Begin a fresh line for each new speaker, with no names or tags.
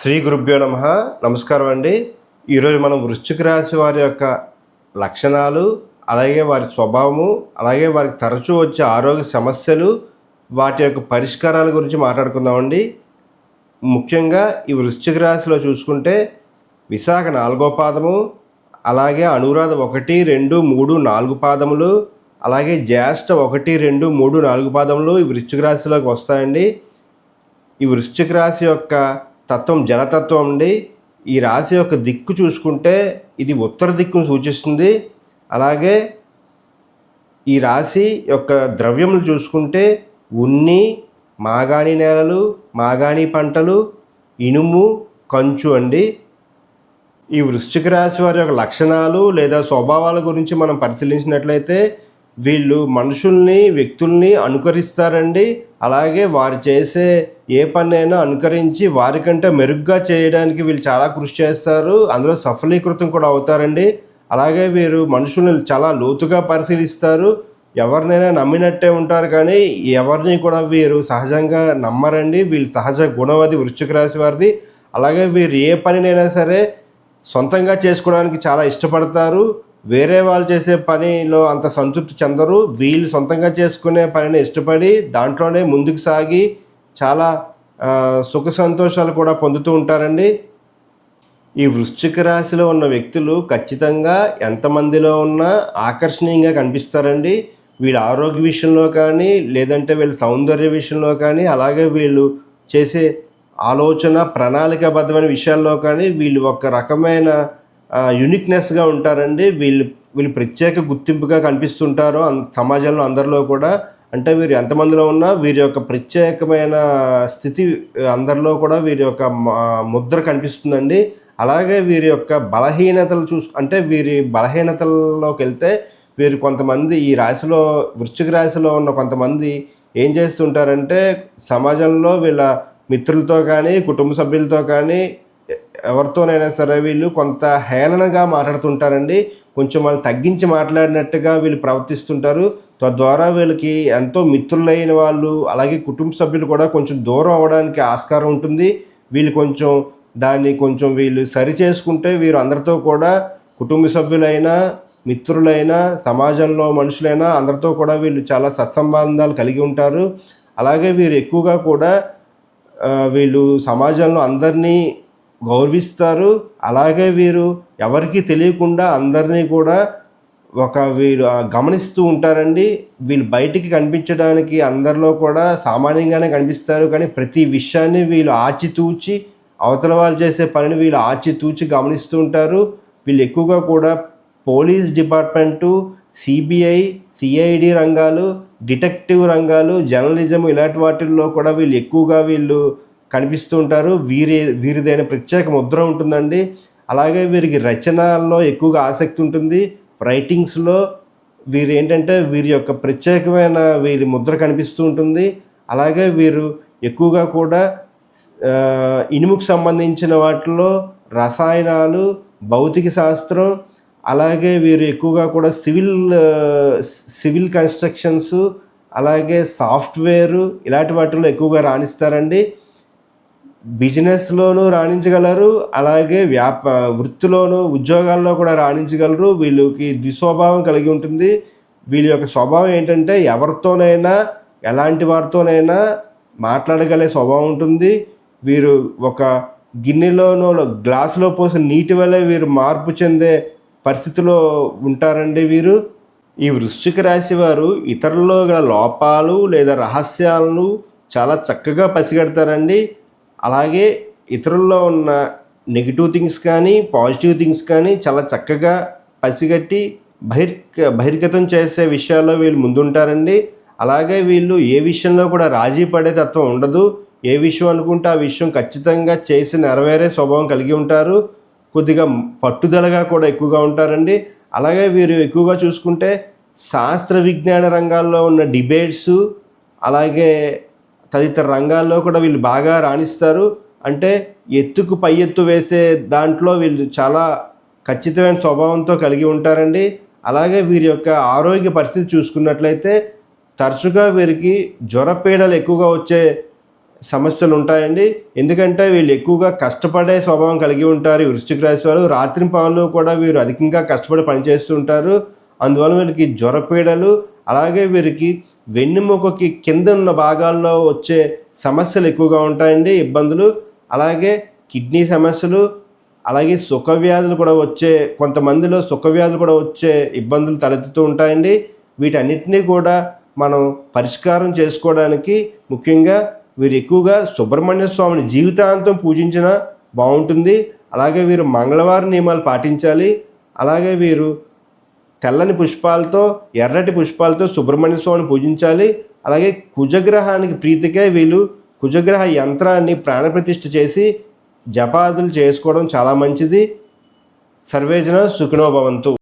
శ్రీ గురుభ్యో నమ. నమస్కారం అండి. ఈరోజు మనం వృశ్చిక రాశి వారి యొక్క లక్షణాలు అలాగే వారి స్వభావము అలాగే వారికి తరచూ వచ్చే ఆరోగ్య సమస్యలు వాటి యొక్క పరిష్కారాల గురించి మాట్లాడుకుందామండి ముఖ్యంగా ఈ వృశ్చిక రాశిలో చూసుకుంటే విశాఖ నాలుగో పాదము అలాగే అనురాధ ఒకటి రెండు మూడు నాలుగు పాదములు అలాగే జ్యేష్ఠ ఒకటి రెండు మూడు నాలుగు పాదములు ఈ వృశ్చిక రాశిలోకి వస్తాయండి. ఈ వృశ్చిక రాశి యొక్క తత్వం జలతత్వం అండి ఈ రాశి యొక్క దిక్కు చూసుకుంటే ఇది ఉత్తర దిక్కును సూచిస్తుంది. అలాగే ఈ రాశి యొక్క ద్రవ్యములు చూసుకుంటే ఉన్ని మాగాణి నేలలు మాగాణి పంటలు ఇనుము కంచు అండి. ఈ వృశ్చిక రాశి వారి యొక్క లక్షణాలు లేదా స్వభావాల గురించి మనం పరిశీలించినట్లయితే వీళ్ళు మనుషుల్ని వ్యక్తుల్ని అనుకరిస్తారండి. అలాగే వారు చేసే ఏ పనైనా అనుకరించి వారికంటే మెరుగ్గా చేయడానికి వీళ్ళు చాలా కృషి చేస్తారు. అందులో సఫలీకృతం కూడా అవుతారండి. అలాగే వీరు మనుషుల్ని చాలా లోతుగా పరిశీలిస్తారు. ఎవరినైనా నమ్మినట్టే ఉంటారు కానీ ఎవరిని కూడా వీరు సహజంగా నమ్మరండి. వీళ్ళు సహజ గుణవది వృశ్చిక రాశి వారిది. అలాగే వీరు ఏ పనినైనా సరే సొంతంగా చేసుకోవడానికి చాలా ఇష్టపడతారు. వేరే వాళ్ళు చేసే పనిలో అంత సంతృప్తి చెందరు. వీళ్ళు సొంతంగా చేసుకునే పనిని ఇష్టపడి దాంట్లోనే ముందుకు సాగి చాలా సుఖ సంతోషాలు కూడా పొందుతూ ఉంటారండి. ఈ వృశ్చిక రాశిలో ఉన్న వ్యక్తులు ఖచ్చితంగా ఎంతమందిలో ఉన్నా ఆకర్షణీయంగా కనిపిస్తారండి. వీళ్ళ ఆరోగ్య విషయంలో కానీ లేదంటే వీళ్ళ సౌందర్య విషయంలో కానీ అలాగే వీళ్ళు చేసే ఆలోచన ప్రణాళికాబద్ధమైన విషయాల్లో కానీ వీళ్ళు ఒక రకమైన యునిక్నెస్గా ఉంటారండి. వీళ్ళు వీళ్ళు ప్రత్యేక గుర్తింపుగా కనిపిస్తుంటారు. సమాజంలో అందరిలో కూడా. అంటే వీరు ఎంతమందిలో ఉన్నా వీరి యొక్క ప్రత్యేకమైన స్థితి అందరిలో కూడా వీరి యొక్క ముద్ర కనిపిస్తుందండి. అలాగే వీరి యొక్క బలహీనతలు చూసు అంటే వీరి బలహీనతల్లోకి వెళ్తే వీరు కొంతమంది ఈ రాశిలో వృశ్చిక రాశిలో ఉన్న కొంతమంది ఏం చేస్తుంటారంటే సమాజంలో వీళ్ళ మిత్రులతో కానీ కుటుంబ సభ్యులతో కానీ ఎవరితోనైనా సరే వీళ్ళు కొంత హేళనగా మాట్లాడుతుంటారండి. కొంచెం వాళ్ళు తగ్గించి మాట్లాడినట్టుగా వీళ్ళు ప్రవర్తిస్తుంటారు. తద్వారా వీళ్ళకి ఎంతో మిత్రులైన వాళ్ళు అలాగే కుటుంబ సభ్యులు కూడా కొంచెం దూరం అవ్వడానికి ఆస్కారం ఉంటుంది. వీళ్ళు కొంచెం దాన్ని కొంచెం వీళ్ళు సరి చేసుకుంటే వీరు అందరితో కూడా కుటుంబ సభ్యులైనా మిత్రులైనా సమాజంలో మనుషులైనా అందరితో కూడా వీళ్ళు చాలా సత్సంబంధాలు కలిగి ఉంటారు. అలాగే వీరు ఎక్కువగా కూడా వీళ్ళు సమాజంలో అందరినీ గౌరవిస్తారు. అలాగే వీరు ఎవరికీ తెలియకుండా అందరినీ కూడా ఒక వీరు గమనిస్తూ ఉంటారండి. వీళ్ళు బయటికి కనిపించడానికి అందరిలో కూడా సామాన్యంగానే కనిపిస్తారు. కానీ ప్రతి విషయాన్ని వీళ్ళు ఆచితూచి అవతల వాళ్ళు చేసే పనిని వీళ్ళు ఆచితూచి గమనిస్తూ ఉంటారు. వీళ్ళు ఎక్కువగా కూడా పోలీస్ డిపార్ట్మెంటు సిబిఐ సిఐడి రంగాలు డిటెక్టివ్ రంగాలు జర్నలిజం ఇలాంటి వాటిల్లో కూడా వీళ్ళు ఎక్కువగా వీళ్ళు కనిపిస్తూ ఉంటారు. వీరి వీరిదైన ప్రత్యేక ముద్ర ఉంటుందండి. అలాగే వీరికి రచనల్లో ఎక్కువగా ఆసక్తి ఉంటుంది. రైటింగ్స్లో వీరు ఏంటంటే వీరి యొక్క ప్రత్యేకమైన వీరి ముద్ర కనిపిస్తూ ఉంటుంది. అలాగే వీరు ఎక్కువగా కూడా ఇనుముకు సంబంధించిన వాటిలో రసాయనాలు భౌతిక శాస్త్రం అలాగే వీరు ఎక్కువగా కూడా సివిల్ సివిల్ కన్స్ట్రక్షన్స్ అలాగే సాఫ్ట్వేరు ఇలాంటి వాటిలో ఎక్కువగా రాణిస్తారండి. బిజినెస్లోనూ రాణించగలరు అలాగే వ్యాప వృత్తిలోనూ ఉద్యోగాల్లో కూడా రాణించగలరు. వీళ్ళకి ద్విస్వభావం కలిగి ఉంటుంది. వీళ్ళ యొక్క స్వభావం ఏంటంటే ఎవరితోనైనా ఎలాంటి వారితోనైనా మాట్లాడగలే స్వభావం ఉంటుంది. వీరు ఒక గిన్నెలోనో గ్లాసులో పోసిన నీటి వల్లే వీరు మార్పు చెందే పరిస్థితిలో ఉంటారండి వీరు. ఈ వృశ్చిక రాశి వారు ఇతరుల్లో గల లోపాలు లేదా రహస్యాలను చాలా చక్కగా పసిగడతారండి. అలాగే ఇతరుల్లో ఉన్న నెగిటివ్ థింగ్స్ కానీ పాజిటివ్ థింగ్స్ కానీ చాలా చక్కగా పసిగట్టి బహిర్ బహిర్గతం చేసే విషయాల్లో వీళ్ళు ముందుంటారండి. అలాగే వీళ్ళు ఏ విషయంలో కూడా రాజీ పడే తత్వం ఉండదు. ఏ విషయం అనుకుంటే ఆ విషయం ఖచ్చితంగా చేసి నెరవేరే స్వభావం కలిగి ఉంటారు. కొద్దిగా పట్టుదలగా కూడా ఎక్కువగా ఉంటారండి. అలాగే వీరు ఎక్కువగా చూసుకుంటే శాస్త్ర విజ్ఞాన రంగాల్లో ఉన్న డిబేట్స్ అలాగే తదితర రంగాల్లో కూడా వీళ్ళు బాగా రాణిస్తారు. అంటే ఎత్తుకు పై ఎత్తు వేసే దాంట్లో వీళ్ళు చాలా ఖచ్చితమైన స్వభావంతో కలిగి ఉంటారండి. అలాగే వీరి యొక్క ఆరోగ్య పరిస్థితి చూసుకున్నట్లయితే తరచుగా వీరికి జ్వరపీడలు ఎక్కువగా వచ్చే సమస్యలు ఉంటాయండి. ఎందుకంటే వీళ్ళు ఎక్కువగా కష్టపడే స్వభావం కలిగి ఉంటారు ఈ వృశ్చిక రాశి వాళ్ళు రాత్రి పాలు కూడా వీరు అధికంగా కష్టపడి పనిచేస్తూ ఉంటారు. అందువల్ల వీరికి జ్వరపీడలు అలాగే వీరికి వెన్నుముకకి కింద ఉన్న భాగాల్లో వచ్చే సమస్యలు ఎక్కువగా ఉంటాయండి ఇబ్బందులు. అలాగే కిడ్నీ సమస్యలు అలాగే సుఖవ్యాధులు కూడా వచ్చే కొంతమందిలో సుఖవ్యాధులు కూడా వచ్చే ఇబ్బందులు తలెత్తుతూ ఉంటాయండి. వీటన్నిటినీ కూడా మనం పరిష్కారం చేసుకోవడానికి ముఖ్యంగా వీరు ఎక్కువగా సుబ్రహ్మణ్య స్వామిని జీవితాంతం పూజించిన బాగుంటుంది. అలాగే వీరు మంగళవారం నియమాలు పాటించాలి. అలాగే వీరు తెల్లని పుష్పాలతో ఎర్రటి పుష్పాలతో సుబ్రహ్మణ్య స్వామిని పూజించాలి. అలాగే కుజగ్రహానికి ప్రీతికే వీళ్ళు కుజగ్రహ యంత్రాన్ని ప్రాణప్రతిష్ఠ చేసి జపాదులు చేసుకోవడం చాలా మంచిది. సర్వేజన సుఖినోభవంతు